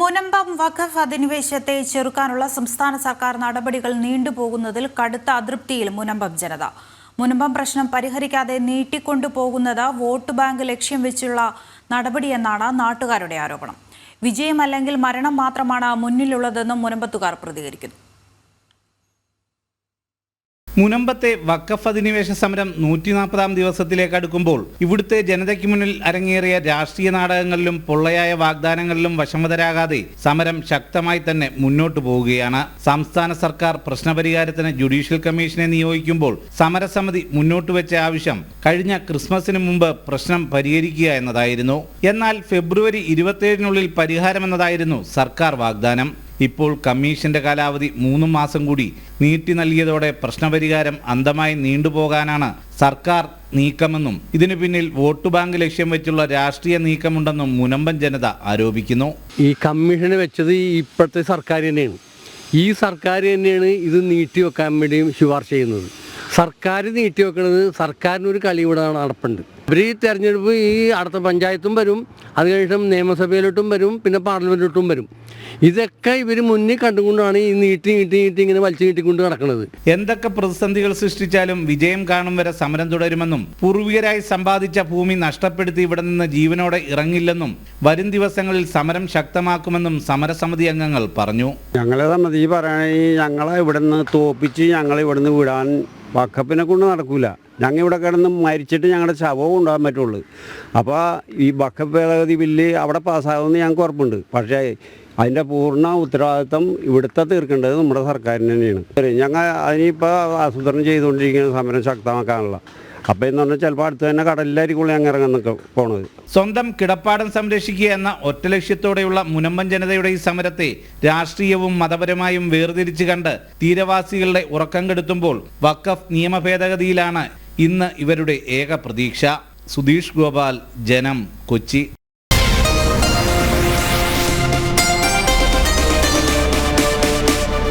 മുനമ്പം വഖഫ് അധിനിവേശത്തെ ചെറുക്കാനുള്ള സംസ്ഥാന സർക്കാർ നടപടികൾ നീണ്ടുപോകുന്നതിൽ കടുത്ത അതൃപ്തിയിൽ മുനമ്പം ജനത. മുനമ്പം പ്രശ്നം പരിഹരിക്കാതെ നീട്ടിക്കൊണ്ടുപോകുന്നത് വോട്ട് ബാങ്ക് ലക്ഷ്യം വെച്ചുള്ള നടപടിയെന്നാണ് നാട്ടുകാരുടെ ആരോപണം. വിജയം അല്ലെങ്കിൽ മരണം മാത്രമാണ് മുന്നിലുള്ളതെന്നും മുനമ്പത്തുകാർ പ്രതികരിക്കുന്നു. മുനമ്പത്തെ വക്കഫ് അധിനിവേശ സമരം നൂറ്റി നാൽപ്പതാം ദിവസത്തിലേക്ക് അടുക്കുമ്പോൾ ഇവിടുത്തെ ജനതയ്ക്ക് മുന്നിൽ അരങ്ങേറിയ രാഷ്ട്രീയ നാടകങ്ങളിലും പൊള്ളയായ വാഗ്ദാനങ്ങളിലും വശംവതരാകാതെ സമരം ശക്തമായി തന്നെ മുന്നോട്ടു പോവുകയാണ്. സംസ്ഥാന സർക്കാർ പ്രശ്നപരിഹാരത്തിന് ജുഡീഷ്യൽ കമ്മീഷനെ നിയോഗിക്കുമ്പോൾ സമരസമിതി മുന്നോട്ട് വെച്ച ആവശ്യം കഴിഞ്ഞ ക്രിസ്മസിന് മുമ്പ് പ്രശ്നം പരിഹരിക്കുക എന്നതായിരുന്നു. എന്നാൽ ഫെബ്രുവരി ഇരുപത്തിയേഴിനുള്ളിൽ പരിഹാരമെന്നതായിരുന്നു സർക്കാർ വാഗ്ദാനം. ഇപ്പോൾ കമ്മീഷന്റെ കാലാവധി മൂന്ന് മാസം കൂടി നീട്ടി നൽകിയതോടെ പ്രശ്നപരിഹാരം അന്തമായി നീണ്ടുപോകാനാണ് സർക്കാർ നീക്കമെന്നും ഇതിനു പിന്നിൽ വോട്ട് ബാങ്ക് ലക്ഷ്യം വെച്ചുള്ള രാഷ്ട്രീയ നീക്കമുണ്ടെന്നും മുനമ്പൻ ജനത ആരോപിക്കുന്നു. ഈ കമ്മീഷന് വെച്ചത് ഇപ്പോഴത്തെ സർക്കാർ തന്നെയാണ്. ഈ സർക്കാർ തന്നെയാണ് ഇത് നീട്ടി വെക്കാൻ വേണ്ടി ശുപാർശ ചെയ്യുന്നത്. സർക്കാർ നീട്ടി വെക്കുന്നത് സർക്കാരിനൊരു കളി ഇവിടെ നടപ്പുണ്ട്. ഇവർ ഈ തെരഞ്ഞെടുപ്പ് ഈ അടുത്ത പഞ്ചായത്തും വരും അത് കഴിഞ്ഞിട്ടും നിയമസഭയിലോട്ടും വരും പിന്നെ പാർലമെന്റിലോട്ടും വരും. ഇതൊക്കെ ഇവർ മുന്നിൽ കണ്ടുകൊണ്ടാണ് ഈ നീട്ടി നീട്ടി നീട്ടി ഇങ്ങനെ വലിച്ചു നീട്ടിക്കൊണ്ട് നടക്കുന്നത് എന്തൊക്കെ പ്രതിസന്ധികൾ സൃഷ്ടിച്ചാലും വിജയം കാണും വരെ സമരം തുടരുമെന്നും പൂർവികരായി സമ്പാദിച്ച ഭൂമി നഷ്ടപ്പെടുത്തി ഇവിടെ നിന്ന് ജീവനോടെ ഇറങ്ങില്ലെന്നും വരും ദിവസങ്ങളിൽ സമരം ശക്തമാക്കുമെന്നും സമരസമിതി അംഗങ്ങൾ പറഞ്ഞു. ഞങ്ങളെ സംബന്ധിച്ച് പറയുകയാണെങ്കിൽ ഞങ്ങളെ ഇവിടുന്ന് തോപ്പിച്ച് ഞങ്ങളെ ഇവിടുന്ന് വിടാൻ വക്കപ്പിനെ കൊണ്ട് നടക്കൂല. ഞങ്ങൾ ഇവിടെ കിടന്ന് മരിച്ചിട്ട് ഞങ്ങളുടെ ശവവും ഉണ്ടാകാൻ പറ്റുള്ളൂ. അപ്പോൾ ഈ വക്കപ്പ് ഭേദഗതി ബില്ല് അവിടെ പാസ്സാകുമെന്ന് ഞങ്ങൾക്ക് ഉറപ്പുണ്ട്. പക്ഷേ അതിന്റെ പൂർണ ഉത്തരവാദിത്വം ഇവിടുത്തെ തീർക്കേണ്ടത് നമ്മുടെ സർക്കാരിന് തന്നെയാണ്. ഞങ്ങൾ അതിനിപ്പോൾ ആസൂത്രണം ചെയ്തുകൊണ്ടിരിക്കുന്ന സമരം ശക്തമാക്കാനുള്ള അപ്പോൾ എന്ന് പറഞ്ഞാൽ ചിലപ്പോൾ അടുത്ത് തന്നെ കടലിലായിരിക്കും അങ്ങനെ ഇറങ്ങാൻ നിൽക്കുക പോണത്. സ്വന്തം കിടപ്പാടം സംരക്ഷിക്കുക എന്ന ഒറ്റ ലക്ഷ്യത്തോടെയുള്ള മുനമ്പൻ ജനതയുടെ ഈ സമരത്തെ രാഷ്ട്രീയവും മതപരമായും വേർതിരിച്ചു കണ്ട് തീരവാസികളുടെ ഉറക്കം കെടുത്തുമ്പോൾ വഖഫ് നിയമ ഭേദഗതിയിലാണ് ഇന്ന് ഇവരുടെ ഏക പ്രതീക്ഷ. സുധീഷ് ഗോപാൽ ജനം കൊച്ചി.